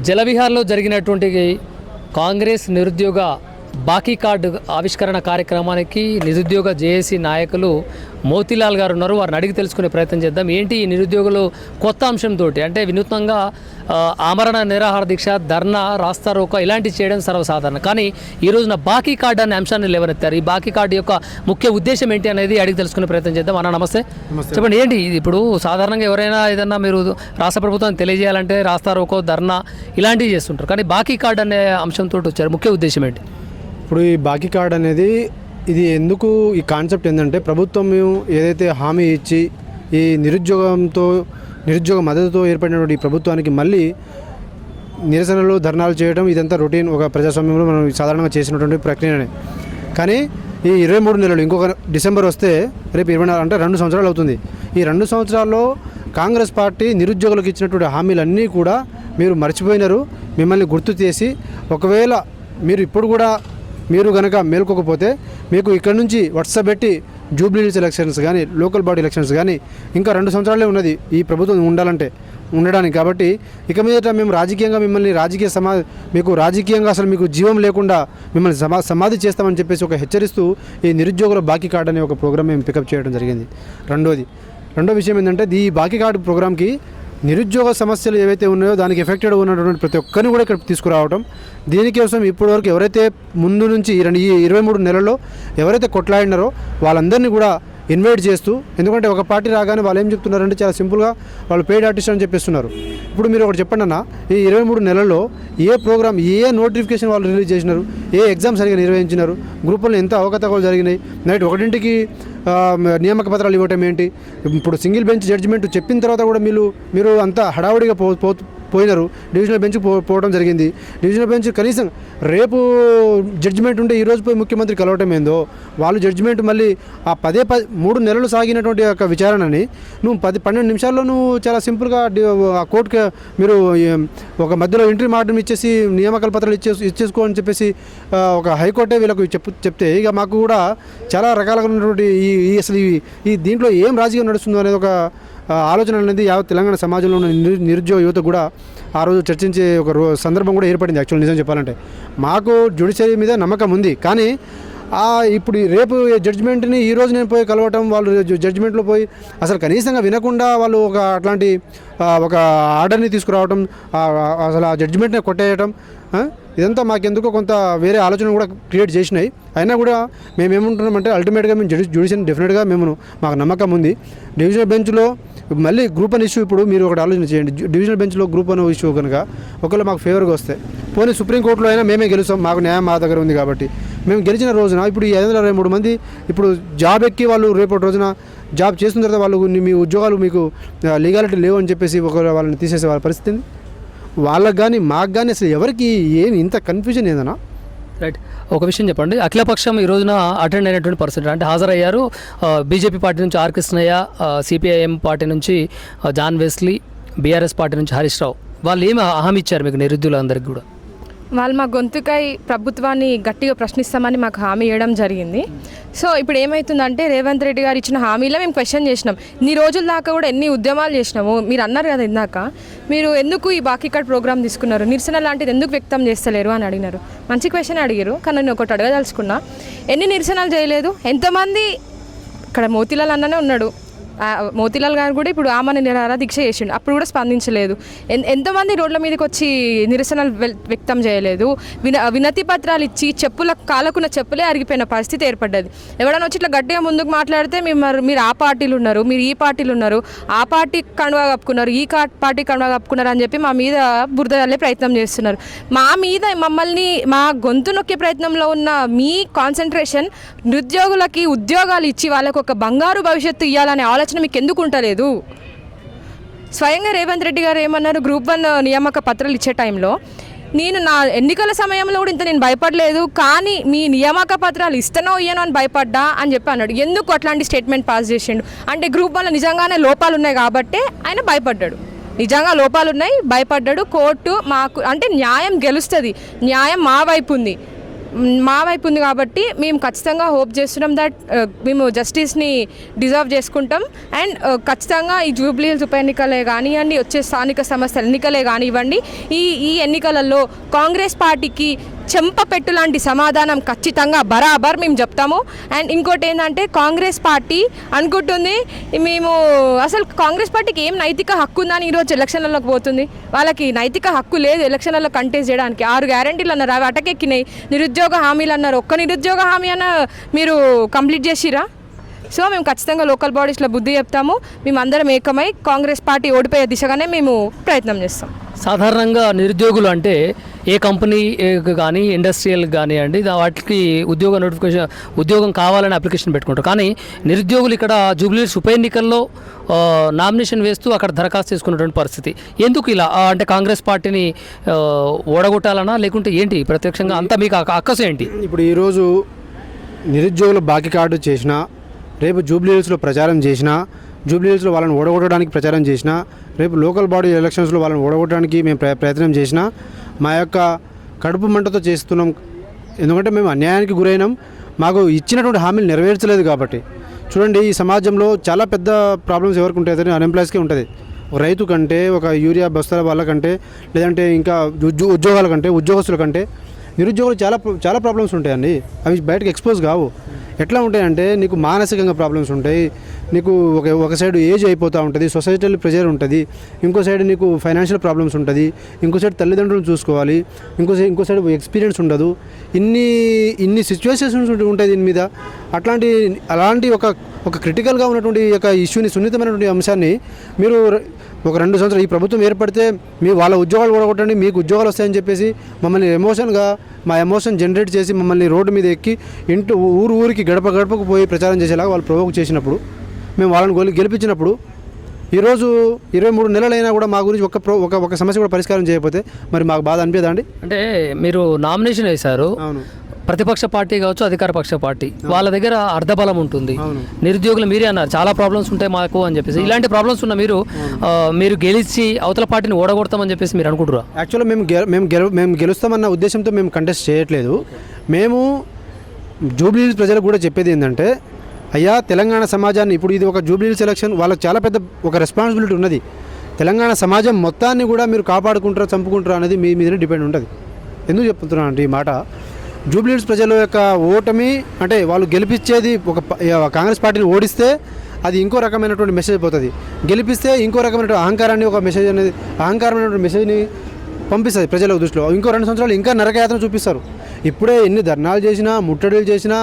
జలవిహార్లో జరిగినటువంటి కాంగ్రెస్ నిరుద్యోగ బాకీ కార్డు ఆవిష్కరణ కార్యక్రమానికి నిరుద్యోగ జేఏసీ నాయకులు మోతీలాల్ గారు ఉన్నారు. వారిని అడిగి తెలుసుకునే ప్రయత్నం చేద్దాం. ఏంటి ఈ నిరుద్యోగులు కొత్త అంశంతో అంటే వినూత్నంగా ఆమరణ నిరాహార దీక్ష ధర్నా రాస్తా రోకో ఇలాంటివి చేయడం సర్వసాధారణం. కానీ ఈ రోజున బాకీ కార్డు అనే అంశాన్ని లేవనెత్తారు. ఈ బాకీ కార్డు యొక్క ముఖ్య ఉద్దేశం ఏంటి అనేది అడిగి తెలుసుకునే ప్రయత్నం చేద్దాం. అన్న నమస్తే. చెప్పండి ఏంటి ఇది? ఇప్పుడు సాధారణంగా ఎవరైనా ఏదన్నా మీరు రాష్ట్ర ప్రభుత్వం తెలియజేయాలంటే రాస్తా రోకో ధర్నా ఇలాంటివి చేస్తుంటారు. కానీ బాకీ కార్డు అనే అంశంతో వచ్చారు. ముఖ్య ఉద్దేశం ఏంటి? ఇప్పుడు ఈ బాకీ కార్డ్ అనేది ఇది ఎందుకు ఈ కాన్సెప్ట్ ఏంటంటే ప్రభుత్వం ఏదైతే హామీ ఇచ్చి ఈ నిరుద్యోగంతో నిరుద్యోగ మద్దతుతో ఏర్పడినటువంటి ఈ ప్రభుత్వానికి మళ్ళీ నిరసనలు ధర్నాలు చేయడం ఇదంతా రొటీన్ ఒక ప్రజాస్వామ్యంలో మనం సాధారణంగా చేసినటువంటి ప్రక్రియనే. కానీ ఈ ఇరవై మూడు నెలలు ఇంకొక డిసెంబర్ వస్తే రేపు ఇరవై నాలుగు అంటే రెండు సంవత్సరాలు అవుతుంది. ఈ రెండు సంవత్సరాల్లో కాంగ్రెస్ పార్టీ నిరుద్యోగులకు ఇచ్చినటువంటి హామీలన్నీ కూడా మీరు మర్చిపోయినారు. మిమ్మల్ని గుర్తు చేసి ఒకవేళ మీరు ఇప్పుడు కూడా మీరు కనుక మేల్కోకపోతే మీకు ఇక్కడ నుంచి వాట్సాప్ పెట్టి జూబ్లీ ఎలక్షన్స్ కానీ లోకల్ బాడీ ఎలక్షన్స్ కానీ ఇంకా రెండు సంవత్సరాలే ఉన్నది ఈ ప్రభుత్వం ఉండాలంటే ఉండడానికి. కాబట్టి ఇక మీదట మేము రాజకీయంగా మిమ్మల్ని రాజకీయ సమా మీకు రాజకీయంగా అసలు మీకు జీవం లేకుండా మిమ్మల్ని సమా సమాధి చేస్తామని చెప్పేసి ఒక హెచ్చరిస్తూ ఈ నిరుద్యోగుల బాకీ కార్డ్ అనే ఒక ప్రోగ్రామ్ మేము పికప్ చేయడం జరిగింది. రెండోది రెండో విషయం ఏంటంటే ఈ బాకీ కార్డు ప్రోగ్రామ్కి నిరుద్యోగ సమస్యలు ఏవైతే ఉన్నాయో దానికి ఎఫెక్టెడ్ ఉన్నటువంటి ప్రతి ఒక్కరిని కూడా ఇక్కడ తీసుకురావడం దీనికోసం ఇప్పటివరకు ఎవరైతే ముందు నుంచి ఈ రెండు ఈ ఇరవై మూడు నెలల్లో ఎవరైతే కొట్లాడినారో వాళ్ళందరినీ కూడా ఇన్వైట్ చేస్తూ ఎందుకంటే ఒక పార్టీ రాగానే వాళ్ళు ఏం చెప్తున్నారంటే చాలా సింపుల్గా వాళ్ళు పెయిడ్ ఆర్టిస్ట్ అని చెప్పేస్తున్నారు. ఇప్పుడు మీరు ఒకటి చెప్పండి అన్న ఈ ఇరవై మూడు నెలల్లో ఏ ప్రోగ్రామ్ ఏ నోటిఫికేషన్ వాళ్ళు రిలీజ్ చేసినారు ఏ ఎగ్జామ్ సరిగా నిర్వహించినారు గ్రూపుల్లో ఎంత అవకతవకలు జరిగినాయి నైట్ ఒకటింటికి నియామక పత్రాలు ఇవ్వటం ఏంటి ఇప్పుడు సింగిల్ బెంచ్ జడ్జిమెంట్ చెప్పిన తర్వాత కూడా మీరు మీరు అంతా హడావుడిగా పో పో పోయినారు. డివిజనల్ బెంచ్ పో పోవడం జరిగింది. డివిజనల్ బెంచ్ కనీసం రేపు జడ్జిమెంట్ ఉంటే ఈ రోజు పోయి ముఖ్యమంత్రి కలవటం ఏందో వాళ్ళు జడ్జిమెంట్ మళ్ళీ ఆ పదే పది మూడు నెలలు సాగినటువంటి యొక్క విచారణని నువ్వు పది పన్నెండు నిమిషాల్లో నువ్వు చాలా సింపుల్గా ఆ కోర్టుకి మీరు ఒక మధ్యలో ఎంట్రీ మార్గం ఇచ్చేసి నియామకాల పత్రాలు ఇచ్చే ఇచ్చేసుకో అని చెప్పేసి ఒక హైకోర్టే వీళ్ళకు చెప్పు చెప్తే ఇక మాకు కూడా చాలా రకాలుగా ఉన్నటువంటి ఈ ఈ అసలు ఈ దీంట్లో ఏం రాజకీయం నడుస్తుందో అనేది ఒక ఆలోచన అనేది యావత్ తెలంగాణ సమాజంలో ఉన్న నిరు నిరుద్యోగ యువత కూడా ఆ రోజు చర్చించే ఒక రో సందర్భం కూడా ఏర్పడింది యాక్చువల్ నిజం చెప్పాలంటే. మాకు జ్యుడిషియరీ మీద నమ్మకం ఉంది. కానీ ఆ ఇప్పుడు ఈ రేపు జడ్జిమెంట్ని ఈ రోజు నేను పోయి కలవటం వాళ్ళు జడ్జిమెంట్లో పోయి అసలు కనీసంగా వినకుండా వాళ్ళు ఒక అట్లాంటి ఒక ఆర్డర్ని తీసుకురావటం అసలు ఆ జడ్జిమెంట్ని కొట్టేయటం ఇదంతా మాకెందుకో కొంత వేరే ఆలోచన కూడా క్రియేట్ చేసినాయి. అయినా కూడా మేము ఏమంటున్నామంటే అల్టిమేట్గా మేము జడి జుడిషియన్ డెఫినెట్గా మేము మాకు నమ్మకం ఉంది. డివిజనల్ బెంచ్లో మళ్ళీ గ్రూప్ అని ఇష్యూ ఇప్పుడు మీరు ఒకటి ఆలోచన చేయండి. డివిజనల్ బెంచ్లో గ్రూప్ అని ఇష్యూ కనుక ఒకవేళ మాకు ఫేవర్గా వస్తే పోనీ సుప్రీంకోర్టులో అయినా మేమే గెలుస్తాం మాకు న్యాయం మా దగ్గర ఉంది కాబట్టి. మేము గెలిచిన రోజున ఇప్పుడు ఈ ఐదు వందల అరవై మూడు మంది ఇప్పుడు జాబ్ ఎక్కి వాళ్ళు రేపటి రోజున జాబ్ చేసిన తర్వాత వాళ్ళు మీ ఉద్యోగాలు మీకు లీగాలిటీ లేవు అని చెప్పేసి ఒకవేళ వాళ్ళని తీసేసే వాళ్ళ పరిస్థితి వాళ్ళకి కానీ మాకు కానీ అసలు ఎవరికి ఏమి ఇంత కన్ఫ్యూజన్ ఏదన్నా? రైట్ ఒక విషయం చెప్పండి. అఖిలపక్షం ఈ రోజున అటెండ్ అయినటువంటి పర్సెంట్ అంటే హాజరయ్యారు. బీజేపీ పార్టీ నుంచి ఆర్ కృష్ణయ్య సిపిఐఎం పార్టీ నుంచి జాన్ వెస్లీ బీఆర్ఎస్ పార్టీ నుంచి హరీష్ రావు. వాళ్ళు ఏమి హామీ ఇచ్చారు మీకు నిరుద్యులందరికీ కూడా? వాళ్ళు మా గొంతుకై ప్రభుత్వాన్ని గట్టిగా ప్రశ్నిస్తామని మాకు హామీ ఇవ్వడం జరిగింది. సో ఇప్పుడు ఏమవుతుందంటే రేవంత్ రెడ్డి గారు ఇచ్చిన హామీలో మేము క్వశ్చన్ చేసినాం. ఇన్ని రోజుల దాకా కూడా ఎన్ని ఉద్యమాలు చేసినాము మీరు అన్నారు కదా ఇందాక. మీరు ఎందుకు ఈ బాకీ కార్డ్ ప్రోగ్రామ్ తీసుకున్నారు? నిరసన లాంటిది ఎందుకు వ్యక్తం చేస్తలేరు అని అడిగినారు. మంచి క్వశ్చన్ అడిగారు కానీ నేను ఒకటి అడగదలుచుకున్నా. ఎన్ని నిరసనలు చేయలేదు? ఎంతమంది? ఇక్కడ మోతిలాల్ అన్ననే ఉన్నాడు. మోతీలాల్ గారు కూడా ఇప్పుడు ఆమెను నిరాహార దీక్ష చేసిండు. అప్పుడు కూడా స్పందించలేదు. ఎన్- ఎంతమంది రోడ్ల మీదకి వచ్చి నిరసనలు వ్యక్తం చేయలేదు. విన వినతి పత్రాలు ఇచ్చి చెప్పుల కాలకున్న చెప్పులే అరిగిపోయిన పరిస్థితి ఏర్పడ్డది. ఎవరైనా వచ్చి ఇట్లా గట్టిగా ముందుకు మాట్లాడితే మీరు మీరు ఆ పార్టీలు ఉన్నారు మీరు ఈ పార్టీలు ఉన్నారు ఆ పార్టీ కండువా కప్పుకున్నారు ఈ పార్టీ కండువా కప్పుకున్నారు అని చెప్పి మా మీద బురద చల్లే ప్రయత్నం చేస్తున్నారు. మా మీద మమ్మల్ని మా గొంతు నొక్కే ప్రయత్నంలో ఉన్న మీ కాన్సన్ట్రేషన్ నిరుద్యోగులకి ఉద్యోగాలు ఇచ్చి వాళ్ళకు ఒక బంగారు భవిష్యత్తు ఇవ్వాలనే ఆలోచన మీకు ఎందుకు ఉంటలేదు స్వయంగా రేవంత్ రెడ్డి గారు ఏమన్నారు? గ్రూప్ వన్ నియామక పత్రాలు ఇచ్చే టైంలో నేను నా ఎన్నికల సమయంలో కూడా ఇంత నేను భయపడలేదు కానీ మీ నియామక పత్రాలు ఇస్తానో ఇయ్యనో అని భయపడ్డా అని చెప్పి అన్నాడు. ఎందుకు అట్లాంటి స్టేట్మెంట్ పాస్ చేసిండు? అంటే గ్రూప్ వన్లో నిజంగానే లోపాలు ఉన్నాయి కాబట్టి ఆయన భయపడ్డాడు. నిజంగా లోపాలు ఉన్నాయి భయపడ్డాడు. కోర్టు మాకు అంటే న్యాయం గెలుస్తుంది. న్యాయం మా వైపు ఉంది. మా వైపు ఉంది కాబట్టి మేము ఖచ్చితంగా హోప్ చేస్తున్నాం దట్ uh, మేము జస్టిస్ని డిజర్వ్ చేసుకుంటాం. అండ్ uh, ఖచ్చితంగా ఈ జూబ్లీ హిల్స్ ఉప ఎన్నికలే కానివ్వండి వచ్చే స్థానిక సంస్థల ఎన్నికలే కానివ్వండి ఈ ఈ ఎన్నికలలో కాంగ్రెస్ పార్టీకి చెంపపెట్టు లాంటి సమాధానం ఖచ్చితంగా బరాబర్ మేము చెప్తాము. అండ్ ఇంకోటి ఏంటంటే కాంగ్రెస్ పార్టీ అనుకుంటుంది మేము అసలు కాంగ్రెస్ పార్టీకి ఏం నైతిక హక్కు ఉందని ఈరోజు ఎలక్షన్లలోకి పోతుంది. వాళ్ళకి నైతిక హక్కు లేదు ఎలక్షన్లలో కంటెస్ట్ చేయడానికి. ఆరు గ్యారంటీలు అన్నారు అవి అటకెక్కినాయి. నిరుద్యోగ హామీలు అన్నారు. ఒక్క నిరుద్యోగ హామీ అన్న మీరు కంప్లీట్ చేసిరా? సో మేము ఖచ్చితంగా లోకల్ బాడీస్లో బుద్ధి చెప్తాము. మేము అందరం ఏకమై కాంగ్రెస్ పార్టీ ఓడిపోయే దిశగానే మేము ప్రయత్నం చేస్తాం. సాధారణంగా నిరుద్యోగులు అంటే ఏ కంపెనీ కానీ ఇండస్ట్రియల్ కానివ్వండి అండి వాటికి ఉద్యోగ నోటిఫికేషన్ ఉద్యోగం కావాలని అప్లికేషన్ పెట్టుకుంటారు. కానీ నిరుద్యోగులు ఇక్కడ జూబ్లీస్ ఉప ఎన్నికల్లో నామినేషన్ వేస్తూ అక్కడ దరఖాస్తు చేసుకున్నటువంటి పరిస్థితి. ఎందుకు ఇలా? అంటే కాంగ్రెస్ పార్టీని ఓడగొట్టాలనా? లేకుంటే ఏంటి? ప్రత్యక్షంగా అంతా మీకు అక్కసు ఏంటి? ఇప్పుడు ఈరోజు నిరుద్యోగుల బాకీ కార్డు చేసినా రేపు జూబ్లీహిల్స్లో ప్రచారం చేసినా జూబ్లీహిల్స్లో వాళ్ళని ఓడగొట్టడానికి ప్రచారం చేసినా రేపు లోకల్ బాడీ ఎలక్షన్స్లో వాళ్ళని ఓడగొట్టడానికి మేము ప్ర- ప్రయత్నం చేసినా మా యొక్క కడుపు మంటతో చేస్తున్నాం. ఎందుకంటే మేము అన్యాయానికి గురైనాం. మాకు ఇచ్చినటువంటి హామీలు నెరవేర్చలేదు కాబట్టి. చూడండి ఈ సమాజంలో చాలా పెద్ద ప్రాబ్లమ్స్ ఎవరికి ఉంటాయి? అన్ఎంప్లాయ్స్కే ఉంటుంది. రైతు కంటే ఒక యూరియా బస్తాల వాళ్ళకంటే లేదంటే ఇంకా ఉద్యో ఉద్యోగాల కంటే ఉద్యోగస్తుల కంటే నిరుద్యోగులు చాలా చాలా ప్రాబ్లమ్స్ ఉంటాయండి. అవి బయటకు ఎక్స్పోజ్ కావు. ఎట్లా ఉంటాయంటే నీకు మానసికంగా ప్రాబ్లమ్స్ ఉంటాయి నీకు ఒక ఒక సైడ్ ఏజ్ అయిపోతూ ఉంటుంది సొసైటల్ ప్రెజర్ ఉంటుంది ఇంకో సైడ్ నీకు ఫైనాన్షియల్ ప్రాబ్లమ్స్ ఉంటుంది ఇంకో సైడ్ తల్లిదండ్రులను చూసుకోవాలి ఇంకో సైడ్ ఇంకో సైడ్ ఎక్స్పీరియన్స్ ఉండదు. ఇన్ని ఇన్ని సిచ్యువేషన్స్ ఉంటాయి దీని మీద. అట్లాంటి అలాంటి ఒక ఒక క్రిటికల్గా ఉన్నటువంటి ఒక యొక్క ఇష్యూని సున్నితమైనటువంటి అంశాన్ని మీరు ఒక రెండు సంవత్సరాలు ఈ ప్రభుత్వం ఏర్పడితే మీ వాళ్ళ ఉద్యోగాలు కూడగొట్టండి మీకు ఉద్యోగాలు వస్తాయని చెప్పేసి మమ్మల్ని ఎమోషన్గా మా ఎమోషన్ జనరేట్ చేసి మమ్మల్ని రోడ్డు మీద ఎక్కి ఇంటి ఊరు ఊరికి గడప గడపకు పోయి ప్రచారం చేసేలాగా వాళ్ళు ప్రవోక్ చేసినప్పుడు మేము వాళ్ళని గెలి- గెలిపించినప్పుడు ఈరోజు ఇరవై మూడు నెలలైనా కూడా మా గురించి ఒక ప్రో ఒక ఒక సమస్య కూడా పరిష్కారం చేయకపోతే మరి మాకు బాధ అనిపించదా అండి? అంటే మీరు నామినేషన్ వేశారు. అవును. ప్రతిపక్ష పార్టీ కావచ్చు అధికార పక్ష పార్టీ. వాళ్ళ దగ్గర అర్ధబలం ఉంటుంది. నిరుద్యోగులు మీరే అన్నారు చాలా ప్రాబ్లమ్స్ ఉంటాయి మాకు అని చెప్పేసి. ఇలాంటి ప్రాబ్లమ్స్ ఉన్న మీరు మీరు గెలిచి అవతల పార్టీని ఓడగొడతామని చెప్పేసి మీరు అనుకుంటారా యాక్చువల్గా మేము మేము గెలు మేము గెలుస్తామన్న ఉద్దేశంతో మేము కంటెస్ట్ చేయట్లేదు. మేము జూబ్లీ ప్రజలకు కూడా చెప్పేది ఏంటంటే అయ్యా తెలంగాణ సమాజాన్ని ఇప్పుడు ఇది ఒక జూబ్లీ హిల్స్ ఎలక్షన్ వాళ్ళకి చాలా పెద్ద ఒక రెస్పాన్సిబిలిటీ ఉన్నది. తెలంగాణ సమాజం మొత్తాన్ని కూడా మీరు కాపాడుకుంటారా చంపుకుంటారా అనేది మీ మీదనే డిపెండ్ ఉంటుంది. ఎందుకు చెప్తున్నాను అంటే ఈ మాట? జూబ్లీహిల్స్ ప్రజల యొక్క ఓటమి అంటే వాళ్ళు గెలిపించేది ఒక కాంగ్రెస్ పార్టీని ఓడిస్తే అది ఇంకో రకమైనటువంటి మెసేజ్ పోతుంది. గెలిపిస్తే ఇంకో రకమైనటువంటి అహంకారాన్ని ఒక మెసేజ్ అనేది అహంకారమైనటువంటి మెసేజ్ని పంపిస్తుంది ప్రజల దృష్టిలో. ఇంకో రెండు సంవత్సరాలు ఇంకా నరకయాత్ర చూపిస్తారు. ఇప్పుడే ఎన్ని ధర్నాలు చేసినా ముట్టడిలు చేసినా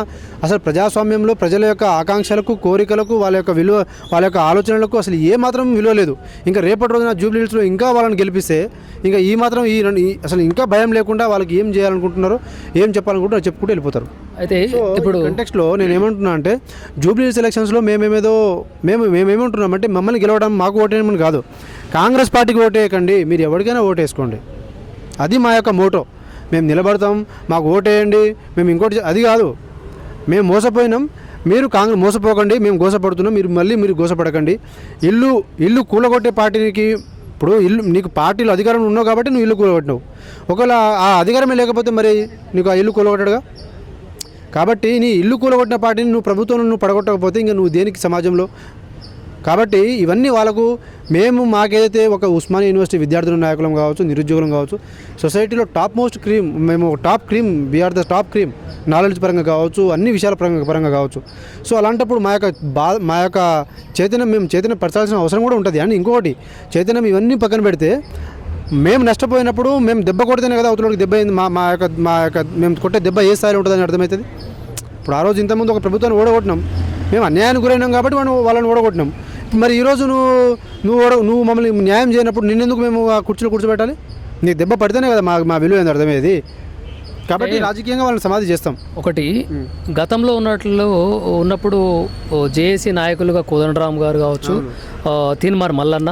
అసలు ప్రజాస్వామ్యంలో ప్రజల యొక్క ఆకాంక్షలకు కోరికలకు వాళ్ళ యొక్క విలువ వాళ్ళ యొక్క ఆలోచనలకు అసలు ఏ మాత్రం విలువ లేదు. ఇంకా రేపటి రోజున జూబ్లీ హిల్స్లో ఇంకా వాళ్ళని గెలిపిస్తే ఇంకా ఈ మాత్రం ఈ అసలు ఇంకా భయం లేకుండా వాళ్ళకి ఏం చేయాలనుకుంటున్నారో ఏం చెప్పాలనుకుంటారో చెప్పుకుంటూ వెళ్ళిపోతారు. అయితే ఇప్పుడు కంటెక్స్లో నేను ఏమంటున్నా అంటే జూబ్లీ ఎలక్షన్స్లో మేమేమేదో మేము మేమేమంటున్నామంటే మమ్మల్ని గెలవడం మాకు ఓటేయమని కాదు. కాంగ్రెస్ పార్టీకి ఓటేయకండి మీరు ఎవరికైనా ఓటేసుకోండి అది మా యొక్క మోటో. మేము నిలబడతాం మాకు ఓటేయండి మేము ఇంకోటి అది కాదు. మేము మోసపోయినాం మీరు కాంగ్రెస్ మోసపోకండి మేము గోసపడుతున్నాం మీరు మళ్ళీ మీరు గోసపడకండి. ఇల్లు ఇల్లు కూలగొట్టే పార్టీకి ఇప్పుడు ఇల్లు నీకు పార్టీలో అధికారం ఉన్నావు కాబట్టి నువ్వు ఇల్లు కూలగొట్టినావు. ఒకవేళ ఆ అధికారమే లేకపోతే మరి నీకు ఆ ఇల్లు కూలగొట్టడుగా? కాబట్టి నీ ఇల్లు కూలగొట్టిన పార్టీని నువ్వు ప్రభుత్వంలో నువ్వు పడగొట్టకపోతే ఇంకా నువ్వు దేనికి సమాజంలో కాబట్టి ఇవన్నీ వాళ్ళకు మేము మాకేదైతే ఒక ఉస్మానియా యూనివర్సిటీ విద్యార్థుల నాయకులం కావచ్చు నిరుద్యోగులం కావచ్చు సొసైటీలో టాప్ మోస్ట్ క్రీమ్ మేము top cream we are the top cream knowledge పరంగా కావచ్చు అన్ని విషయాల పరంగా పరంగా కావచ్చు. సో అలాంటప్పుడు మా యొక్క బా మా యొక్క చైతన్యం మేము చైతన్యం పరచాల్సిన అవసరం కూడా ఉంటుంది. అండ్ ఇంకొకటి చైతన్యం ఇవన్నీ పక్కన పెడితే మేము నష్టపోయినప్పుడు మేము దెబ్బ కొడితేనే కదా అవతలకి దెబ్బ అయింది. మా మా యొక్క మా యొక్క మేము కొట్టే దెబ్బ ఏ స్థాయిలో ఉంటుందని అర్థమవుతుంది? ఇప్పుడు ఆ రోజు ఇంతకుముందు ఒక ప్రభుత్వాన్ని ఓడగొట్టినాం. మేము అన్యాయానికి గురైనాం కాబట్టి మనం వాళ్ళని ఓడగొట్టినాం. మరి ఈరోజు నువ్వు నువ్వు నువ్వు మమ్మల్ని న్యాయం చేయనప్పుడు నిన్నెందుకు మేము ఆ కుర్చీలో కూర్చోబెట్టాలి? నీకు దెబ్బ పడితేనే కదా మా మా విలువ ఏంది అర్థమయ్యేది. కాబట్టి రాజకీయంగా వాళ్ళని సమాధి చేస్తాం. ఒకటి గతంలో ఉన్నట్లు ఉన్నప్పుడు జేఏసీ నాయకులుగా కోదండరామ్ గారు కావచ్చు తీన్మార్ మల్లన్న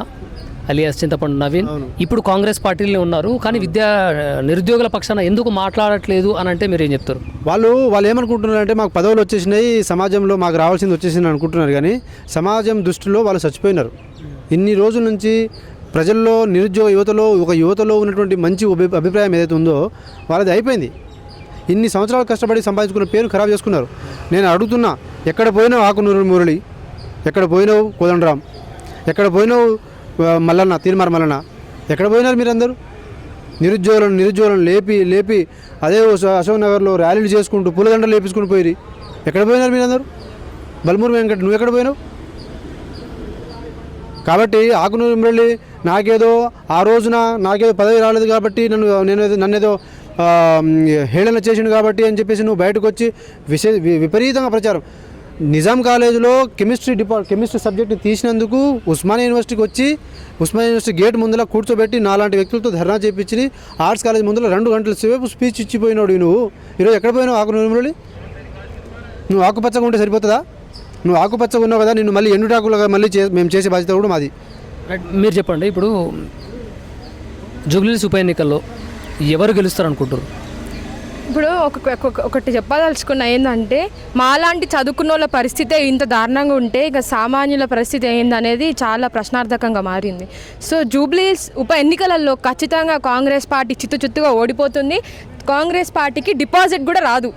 అలియాస్ చింతపండు నవీన్. ఇప్పుడు కాంగ్రెస్ పార్టీలో ఉన్నారు. కానీ విద్యా నిరుద్యోగుల పక్షాన ఎందుకు మాట్లాడట్లేదు అని అంటే మీరు ఏం చెప్తారు? వాళ్ళు వాళ్ళు ఏమనుకుంటున్నారు అంటే మాకు పదవులు వచ్చేసినాయి సమాజంలో మాకు రావాల్సింది వచ్చేసింది అనుకుంటున్నారు. కానీ సమాజం దృష్టిలో వాళ్ళు చచ్చిపోయినారు. ఇన్ని రోజుల నుంచి ప్రజల్లో నిరుద్యోగ యువతలో ఒక యువతలో ఉన్నటువంటి మంచి అభి- అభిప్రాయం ఏదైతే ఉందో వాళ్ళది అయిపోయింది. ఇన్ని సంవత్సరాలు కష్టపడి సంపాదించుకున్న పేరు ఖరాబ్ చేసుకున్నారు. నేను అడుగుతున్నా ఎక్కడ పోయినావు ఆకునూరు మురళి? ఎక్కడ పోయినావు కోదండరామ్? ఎక్కడ పోయినావు మల్లన్న తీర్మార్ మల్లన్న. ఎక్కడ పోయినారు మీరందరూ? నిరుద్యోగులను నిరుద్యోగులను లేపి లేపి అదే అశోక్ నగర్లో ర్యాలీలు చేసుకుంటూ పూలదండలు లేపించుకుని పోయి ఎక్కడ పోయినారు మీరందరూ? బల్మూరు వెంకట నువ్వు ఎక్కడ పోయినావు? కాబట్టి ఆకునూరు మురళి నాకేదో ఆ రోజున నాకేదో పదవి రాలేదు కాబట్టి నన్ను నేను ఏదో- నన్ను ఏదో హేళన చేసిండు కాబట్టి అని చెప్పేసి నువ్వు బయటకు వచ్చి విశే విపరీతంగా ప్రచారం. నిజాం కాలేజీలో కెమిస్ట్రీ డిపార్ట్ కెమిస్ట్రీ సబ్జెక్ట్ని తీసినందుకు ఉస్మానియా యూనివర్సిటీకి వచ్చి ఉస్మానియా యూనివర్సిటీ గేట్ ముందర కూర్చోబెట్టి నాలాంటి వ్యక్తులతో ధర్నా చేయించి ఆర్ట్స్ కాలేజ్ ముందర రెండు గంటల సేపు స్పీచ్ ఇచ్చిపోయినాడు నువ్వు ఈరోజు ఎక్కడ పోయినావు? ఆకు మురళి? నువ్వు ఆకుపచ్చగా ఉంటే సరిపోతుందా? నువ్వు ఆకుపచ్చగా ఉన్నావు కదా నిన్ను మళ్ళీ ఎండుటాకులుగా మళ్ళీ చే మేము చేసే బాధ్యత కూడా మాది. మీరు చెప్పండి ఇప్పుడు జూబ్లీస్ ఉప ఎన్నికల్లో ఎవరు గెలుస్తారు అనుకుంటారు ఇప్పుడు ఒక ఒకటి చెప్పదలుచుకున్న ఏంటంటే మాలాంటి చదువుకున్న వాళ్ళ పరిస్థితే ఇంత దారుణంగా ఉంటే ఇక సామాన్యుల పరిస్థితి ఏందనేది చాలా ప్రశ్నార్థకంగా మారింది. సో జూబ్లీస్ ఉప ఎన్నికలలో ఖచ్చితంగా కాంగ్రెస్ పార్టీ చిత్తు చిత్తుగా ఓడిపోతుంది. కాంగ్రెస్ పార్టీకి డిపాజిట్ కూడా రాదు.